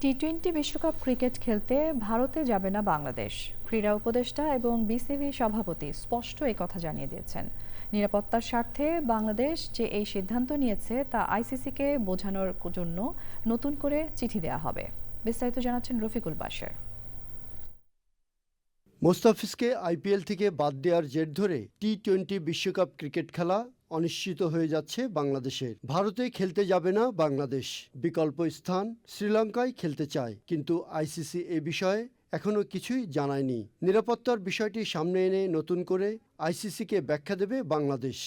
T twenty বিশ্বকাপ cricket খেলতে ভারতে যাবে না বাংলাদেশ। ক্রীড়া উপদেষ্টা এবং বিসিবি সভাপতি স্পষ্ট এই কথা জানিয়ে দিয়েছেন। নিরাপত্তার স্বার্থে বাংলাদেশ যে এই সিদ্ধান্ত নিয়েছে তা আইসিসিকে বোঝানোর জন্য নতুন করে চিঠি দেওয়া হবে। বিস্তারিত জানাচ্ছেন রফিকুল বাশের। মোস্তাফিজকে আইপিএল থেকে বাদ দেওয়ার জের ধরে টি টোয়েন্টি বিশ্বকাপ ক্রিকেট খেলা অনিশ্চিত হয়ে যাচ্ছে বাংলাদেশের। ভারতে খেলতে যাবে না বাংলাদেশ। বিকল্প স্থান শ্রীলঙ্কায় খেলতে চায়, কিন্তু আইসিসি এ বিষয়ে এখনও কিছুই জানায়নি। নিরাপত্তার বিষয়টি সামনে এনে নতুন করে আইসিসিকে ব্যাখ্যা দেবে বাংলাদেশ।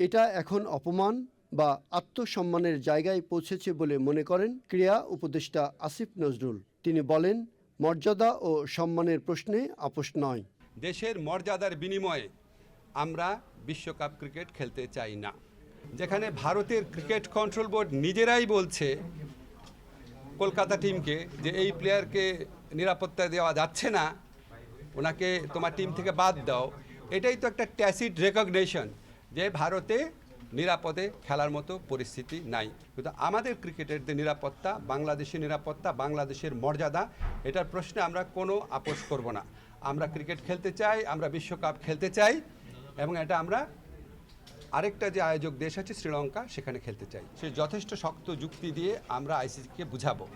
এটা এখন অপমান বা আত্মসম্মানের জায়গায় পৌঁছেছে বলে মনে করেন ক্রীড়া উপদেষ্টা আসিফ নজরুল। তিনি বলেন, মর্যাদা ও সম্মানের প্রশ্নে আপোষ নয়। দেশের মর্যাদার বিনিময়ে আমরা বিশ্বকাপ ক্রিকেট খেলতে চাই না। যেখানে ভারতের ক্রিকেট কন্ট্রোল বোর্ড নিজেরাই বলছে, কলকাতা টিমকে যে এই প্লেয়ারকে নিরাপত্তা দেওয়া যাচ্ছে না, ওনাকে তোমার টিম থেকে বাদ দাও। এটাই তো একটা ট্যাসিড রেকগনেশন যে ভারতে নিরাপদে খেলার মতো পরিস্থিতি নাই। কিন্তু আমাদের ক্রিকেটের যে নিরাপত্তা বাংলাদেশের নিরাপত্তা, বাংলাদেশের মর্যাদা, এটার প্রশ্নে আমরা কোনো আপোষ করব না। আমরা ক্রিকেট খেলতে চাই, আমরা বিশ্বকাপ খেলতে চাই এবং এটা আমরা আরেকটা যে আয়োজক দেশ আছে শ্রীলঙ্কা সেখানে খেলতে চাই। সে যথেষ্ট শক্ত যুক্তি দিয়ে আমরা আইসিসিকে বুঝাবো।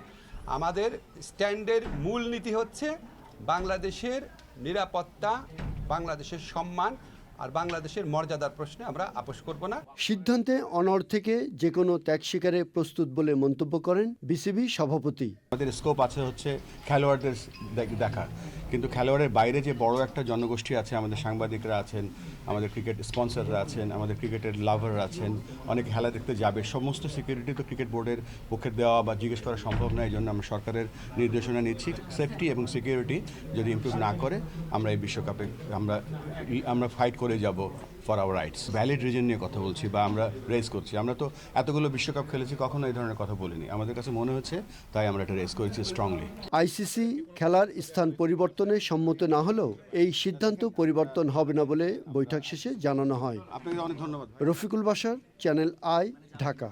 আমাদের স্ট্যান্ডের মূল নীতি হচ্ছে বাংলাদেশের নিরাপত্তা বাংলাদেশের সম্মান আর বাংলাদেশের মর্যাদার প্রশ্নে আমরা আপোষ করব না। সিদ্ধান্তে অনড় থেকে যে কোনো ত্যাগ শিকারে প্রস্তুত বলে মন্তব্য করেন বিসিবি সভাপতি। আমাদের স্কোপ আছে হচ্ছে খেলোয়াড়দের দেখ- দেখার। কিন্তু খেলোয়াড়ের বাইরে যে বড় একটা জনগোষ্ঠী আছে, আমাদের সাংবাদিকরা আছেন, আমাদের ক্রিকেট স্পন্সররা আছেন, আমাদের ক্রিকেটের লাভাররা আছেন, অনেক খেলা দেখতে যাবে। সমস্ত সিকিউরিটি তো ক্রিকেট বোর্ডের পক্ষে দেওয়া বা জিজ্ঞেস করা সম্ভব নয় এই জন্য আমরা সরকারের নির্দেশনা নিচ্ছি। সেফটি এবং সিকিউরিটি যদি ইমপ্রুভ না করে, আমরা এই বিশ্বকাপে, আমরা আমরা ফাইট করে যাব for our rights valid reason নিয়ে কথা বলছি বা আমরা রেস করছি। আমরা তো এতগুলো বিশ্বকাপ খেলেছি, কখনো এই ধরনের কথা বলিনি। আমাদের কাছে মনে হচ্ছে, তাই আমরা এটা রেস করেছি স্ট্রংলি আইসিসি খেলার স্থান পরিবর্তনে সম্মত না হলেও এই সিদ্ধান্ত পরিবর্তন হবে না বলে বৈঠক শেষে জানানো হয়। আপনাকে অনেক ধন্যবাদ। রফিকুল বাসার চ্যানেল আই ঢাকা।